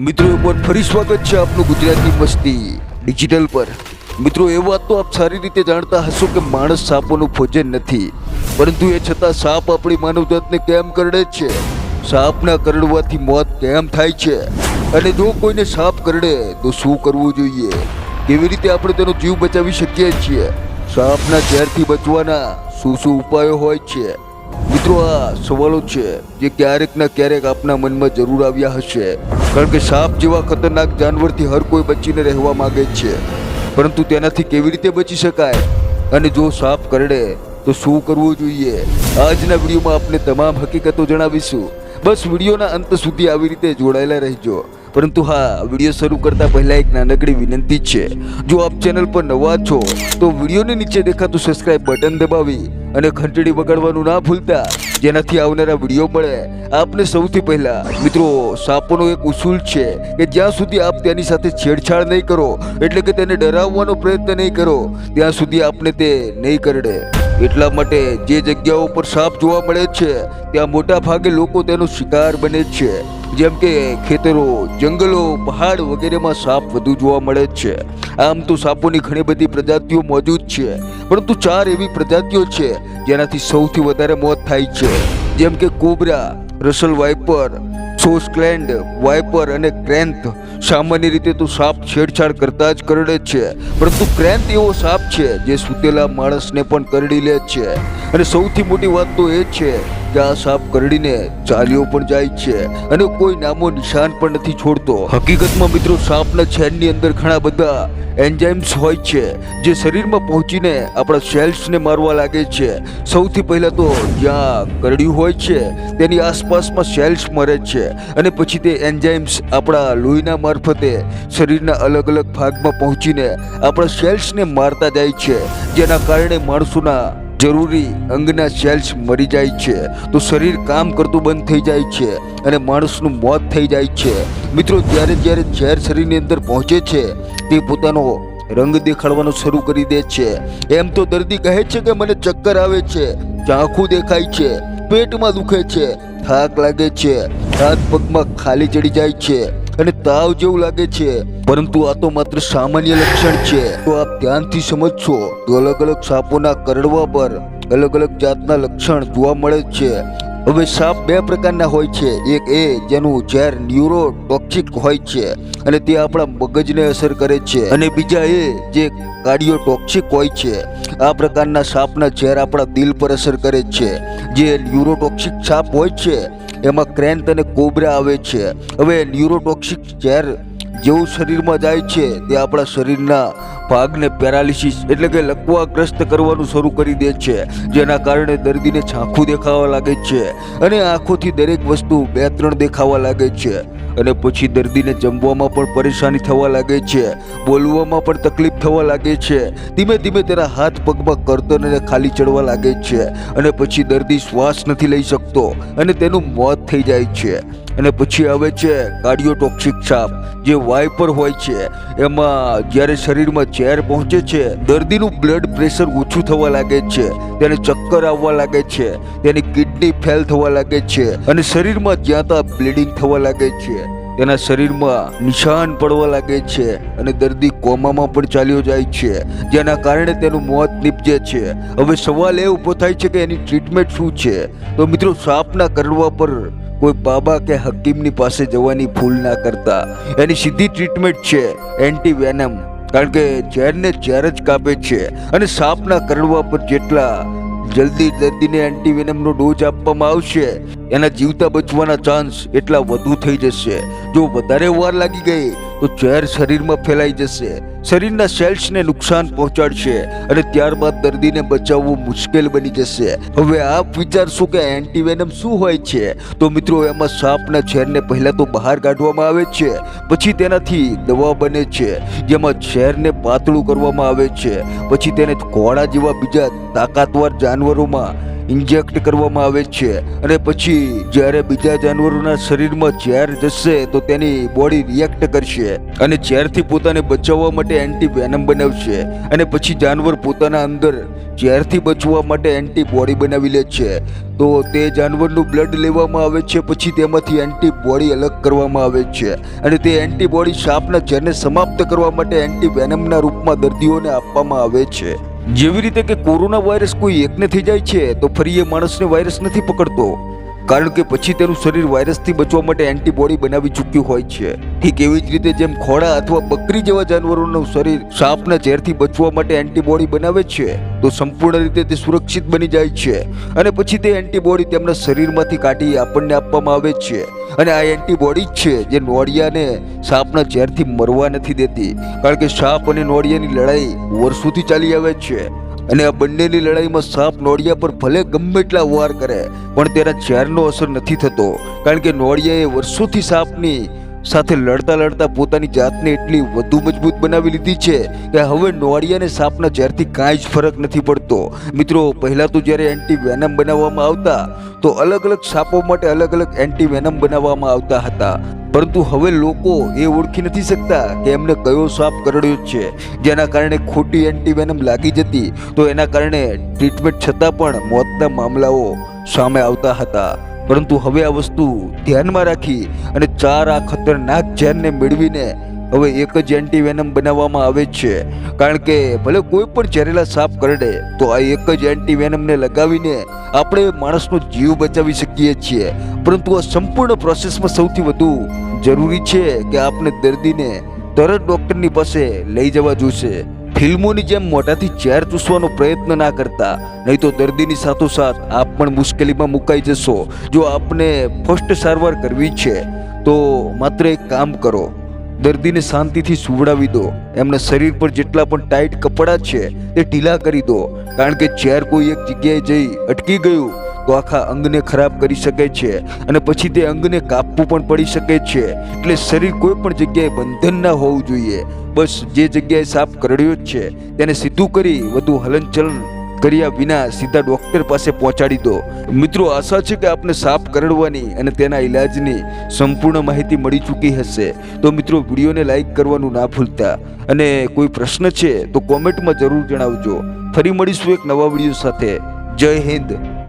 મિત્રો એક ફરી સ્વાગત છે આપનું ગુજરાતી મસ્તી ડિજિટલ પર. મિત્રો, એ વાત તો આપ સારી રીતે જાણતા હશો કે માણસ સાપોનું ભોજન નથી. પરંતુ એ છતાં સાપ આપણી માનવજાતને કેમ કરડે છે? સાપના કરડવાથી મોત કેમ થાય છે? અને જો કોઈને સાપ કરડે, તો શું કરવું જોઈએ? કેવી રીતે આપણે તેનો જીવ બચાવી શકીએ છીએ? સાપના ઝેરથી બચવાના શું શું ઉપાયો હોય છે? મિત્રો, આ સવાલો છે જે ક્યારેક ના ક્યારેક આપના મનમાં જરૂર આવ્યા હશે. કારણ કે સાપ જેવા ખતરનાક જાનવરથી હર કોઈ બચીને રહેવા માંગે છે. પરંતુ તેનાથી કેવી રીતે બચી શકાય? અને જો સાપ કરડે, તો શું કરવું જોઈએ? આજના વિડીયોમાં આપને તમામ હકીકતો જણાવીશું. બસ વિડીયોના અંત સુધી આવી રીતે જોડાયેલા રહેજો. પરંતુ હા, વીડિયો શરૂ કરતા પહેલા એક નાનકડી વિનંતી છે. જો આપ ચેનલ પર નવા છો, તો વિડીયોની નીચે દેખાતું સબસ્ક્રાઇબ બટન દબાવી અને ઘંટડી વગાડવાનું ના ભૂલતા જેનાથી આવનારા વીડિયો મળે. આપને સૌથી પહેલા, મિત્રો, સાપોનો એક ઉસૂલ છે કે જ્યાં સુધી આપ તેની સાથે છેડછાડ નહીં કરો, એટલે કે તેને ડરાવવાનો પ્રયત્ન નહીં કરો, ત્યાં સુધી આપને તે નહીં કરડે. એટલા માટે જે જગ્યાઓ પર સાપ જોવા મળે છે, ત્યાં મોટા ભાગે લોકો તેનો શિકાર બને છે. જેમ કે ખેતરો, જંગલો, પહાડ વગેરેમાં સાપ વધુ જોવા મળે છે. આમ તો સાપોની ઘણી બધી પ્રજાતિઓ મોજૂદ છે, પરંતુ ચાર એવી પ્રજાતિઓ છે જેનાથી સૌથી વધારે મોત થાય છે. જેમ કે કોબરા, રસલ વાઇપર સોસ્ક્લેન્ડ, વાઇપર અને ક્રેન્થ સામાન્ય રીતે તો સાપ છેડછાડ કરતા જ કરડે છે. પરંતુ ક્રેન્થ એવો સાપ છે જે સૂતેલા માણસને પણ કરડી લે છે. અને સૌથી મોટી વાત તો એ છે કે સાફ કરડીને ચાલ્યો પણ જાય છે અને કોઈ નામો નિશાન પણ નથી છોડતો. હકીકતમાં મિત્રો, સાપના છેડની અંદર ઘણા બધા એન્જાઇમ્સ હોય છે જે શરીરમાં પહોંચીને આપણા સેલ્સને મારવા લાગે છે. સૌથી પહેલાં તો જ્યાં કરડ્યું હોય છે, તેની આસપાસમાં સેલ્સ મરે છે અને પછી તે એન્જાઇમ્સ આપણા લોહીના મારફતે શરીરના અલગ અલગ ભાગમાં પહોંચીને આપણા સેલ્સને મારતા જાય છે, જેના કારણે માણસોના જરૂરી અંગના સેલ્સ મરી જાય છે. તો શરીર કામ કરતું બંધ થઈ જાય છે અને માણસનું મોત થઈ જાય છે. મિત્રો, જ્યારે જ્યારે ઝેર શરીરની અંદર પહોંચે છે, તે પોતાનો રંગ દેખાડવાનું શરૂ કરી દે છે. એમ તો દર્દી કહે છે કે મને ચક્કર આવે છે, ચાંખું દેખાય છે, પેટમાં દુખે છે, થાક લાગે છે, હાથ પગમાં ખાલી ચડી જાય છે. અને તાવ જેવું લાગે છે. પરંતુ આ તો માત્ર સામાન્ય લક્ષણ છે. તો આપ ધ્યાનથી સમજશો તો અલગ અલગ સાપોના કરડવા પર અલગ અલગ જાતના લક્ષણ જોવા મળે છે. હવે સાપ બે પ્રકારના હોય છે. એક એ જેનું ઝેર ન્યુરોટોક્સિક હોય છે અને તે આપણા મગજને અસર કરે છે. અને બીજા એ જે કાર્ડિયોટોક્સિક હોય છે. આ પ્રકારના સાપના ઝેર આપણા દિલ પર અસર કરે છે. જે ન્યુરોટોક્સિક સાપ હોય છે એમાં ક્રેન્થ અને કોબરા આવે છે. હવે ન્યુરોટોક્સિક ઝેર જેવું શરીરમાં જાય છે, તે આપણા શરીરના ભાગને પેરાલિસિસ એટલે કે લકવાગ્રસ્ત કરવાનું શરૂ કરી દે છે, જેના કારણે દર્દીને ઝાંખું દેખાવા લાગે છે અને આંખોથી દરેક વસ્તુ બે ત્રણ દેખાવા લાગે છે. અને પછી દર્દીને જમવામાં પણ પરેશાની થવા લાગે છે, બોલવામાં પણ તકલીફ થવા લાગે છે. ધીમે ધીમે તેના હાથ પગમાં કરતન અને ખાલી ચડવા લાગે છે અને પછી દર્દી શ્વાસ નથી લઈ શકતો અને તેનું મોત થઈ જાય છે. અને પછી આવે છે કાર્ડિયોટોક્સિક સાપ જે વાઇપર હોય છે. એમાં જ્યારે શરીરમાં ઝેર પહોંચે છે, દર્દીનું બ્લડ પ્રેશર ઓછું થવા લાગે છે, તેને ચક્કર આવવા લાગે છે, તેની કિડની ફેલ થવા લાગે છે અને શરીરમાં જ્યાં ત્યાં બ્લીડિંગ થવા લાગે છે. તેના શરીરમાં નિશાન પડવા લાગે છે અને દર્દી કોમામાં પણ ચાલ્યો જાય છે, જેના કારણે તેનું મોત નીપજે છે. હવે સવાલ એ ઊભો થાય છે કે એની ટ્રીટમેન્ટ શું છે? તો મિત્રો, સાપના કરડવા પર કોઈ બાબા કે હકીમની પાસે જવાની ભૂલ ના કરતા. એની સીધી ટ્રીટમેન્ટ છે એન્ટી વેનમ કારણ કે ઝેરને ઝેર જ કાપે છે અને સાપના કરડવા પર જેટલા જલ્દી દર્દીને એન્ટીવેનમનો ડોઝ આપવામાં આવશે એના જીવતા બચવાના ચાન્સ એટલા વધુ થઈ જશે. જો વધારે વાર લાગી ગઈ, તો ઝેર શરીરમાં ફેલાઈ જશે. શરીરના સેલ્સને નુકસાન પહોંચાડશે અને ત્યારબાદ દર્દીને બચાવવું મુશ્કેલ બની જશે. હવે આપ વિચારશો કે એન્ટીવેનમ શું હોય છે? તો મિત્રો, એમાં સાપના ઝેરને પહેલાં તો બહાર કાઢવામાં આવે છે, પછી તેનાથી દવા બને છે, જેમાં ઝેરને પાતળું કરવામાં આવે છે, પછી તેને ઘોડા જેવા બીજા તાકાતવાર જાનવરોમાં ઇન્જેક્ટ કરવામાં આવે છે. અને પછી જ્યારે બીજા જાનવરોના શરીરમાં ઝેર જશે, તો તેની બોડી રિએક્ટ કરશે અને ઝેરથી પોતાને બચાવવા માટે એન્ટી વેનમ બનાવશે. અને પછી જાનવર પોતાના અંદર ઝેરથી બચવા માટે એન્ટીબોડી બનાવી લે છે. તો તે જાનવરનું બ્લડ લેવામાં આવે છે, પછી તેમાંથી એન્ટીબોડી અલગ કરવામાં આવે છે. અને તે એન્ટીબોડી સાપના ઝેરને સમાપ્ત કરવા માટે એન્ટી વેનમના રૂપમાં દર્દીઓને આપવામાં આવે છે. જેવી રીતે કે કોરોના વાયરસ કોઈ એકને થઈ જાય છે, તો ફરી એ માણસને વાયરસ નથી પકડતો. કારણ કે પછી તેનું શરીર વાયરસથી બચવા માટે એન્ટીબોડી બનાવી ચૂક્યું હોય છે. ઠીક એવી જ રીતે જેમ ખોડા અથવા બકરી જેવા જાનવરોનું શરીર સાપના ઝેરથી બચવા માટે એન્ટીબોડી બનાવે છે, તો સંપૂર્ણ રીતે તે સુરક્ષિત બની જાય છે અને પછી તે એન્ટીબોડી તેમના શરીરમાંથી કાઢી આપણને આપવામાં આવે છે. અને આ એન્ટીબોડી જ છે જે નોળિયાને સાપના ઝેરથી મરવા નથી દેતી, કારણ કે સાપ અને નોળિયાની લડાઈ વર્ષોથી ચાલી આવે છે. અને આ બંનેની લડાઈમાં સાપ નોળિયા પર ભલે ગમે એટલા વાર કરે, પણ તેના ઝેરનો અસર નથી થતો. કારણ કે નોળિયાએ વર્ષોથી સાપની સાથે લડતા લડતા પોતાની જાતને એટલી વધુ મજબૂત બનાવી લીધી છે કે હવે નોળિયાને સાપના ઝેરથી કાંઈ જ ફરક નથી પડતો. મિત્રો, પહેલાં તો જ્યારે એન્ટી વેનમ બનાવવામાં આવતા, તો અલગ અલગ સાપો માટે અલગ અલગ એન્ટી વેનમ બનાવવામાં આવતા હતા. પરંતુ હવે લોકો એ ઓળખી નથી શકતા કે એમને કયો સાપ કરડ્યો છે. જેના કારણે ખોટી એન્ટી વેનમ લાગી જતી, તો એના કારણે ટ્રીટમેન્ટ છતાં પણ મોતના મામલાઓ સામે આવતા હતા. પરંતુ હવે આ વસ્તુ ધ્યાનમાં રાખી અને ચાર આ ખતરનાક ઝેરને મેળવીને હવે એક જ એન્ટી વેનમ બનાવવામાં આવે છે. કારણ કે ભલે કોઈ પણ ઝેરેલા સાપ કરડે તો આ એક જ એન્ટી વેનમને લગાવીને આપણે માણસનો જીવ બચાવી શકીએ છીએ. પરંતુ આ સંપૂર્ણ પ્રોસેસમાં સૌથી વધુ જરૂરી છે કે આપણે દર્દીને તરત ડૉક્ટરની પાસે લઈ જવા જોઈશે ફિલ્મોની જેમ મોઢાથી ઝેર ચૂસવાનો પ્રયત્ન ના કરતા, નહીં તો દર્દીની સાથોસાથ આપ પણ મુશ્કેલીમાં મુકાઈ જશો, જો આપને ફર્સ્ટ સારવાર કરવી છે, તો માત્ર એક કામ કરો, દર્દીને શાંતિથી સુવડાવી દો, એમના શરીર પર જેટલા પણ ટાઈટ કપડાં છે તે ઢીલા કરી દો, કારણ કે ઝેર કોઈ એક જગ્યાએ જઈ અટકી ગયું તો આખા અંગને ખરાબ કરી શકે છે અને પછી તે અંગને કાપવું પણ પડી શકે છે. એટલે શરીર કોઈ પણ જગ્યાએ બંધન ના હોવું જોઈએ. બસ જે જગ્યાએ સાપ કરડ્યો જ છે, તેને સીધું કરી વધુ હલનચલન કર્યા વિના સીધા ડોક્ટર પાસે પહોંચાડી દો. મિત્રો, આશા છે કે આપને સાપ કરડવાની અને તેના ઈલાજની સંપૂર્ણ માહિતી મળી ચૂકી હશે. તો મિત્રો, વિડીયોને લાઇક કરવાનું ના ભૂલતા. અને કોઈ પ્રશ્ન છે તો કોમેન્ટમાં જરૂર જણાવજો. ફરી મળીશું એક નવા વીડિયો સાથે. જય હિન્દ.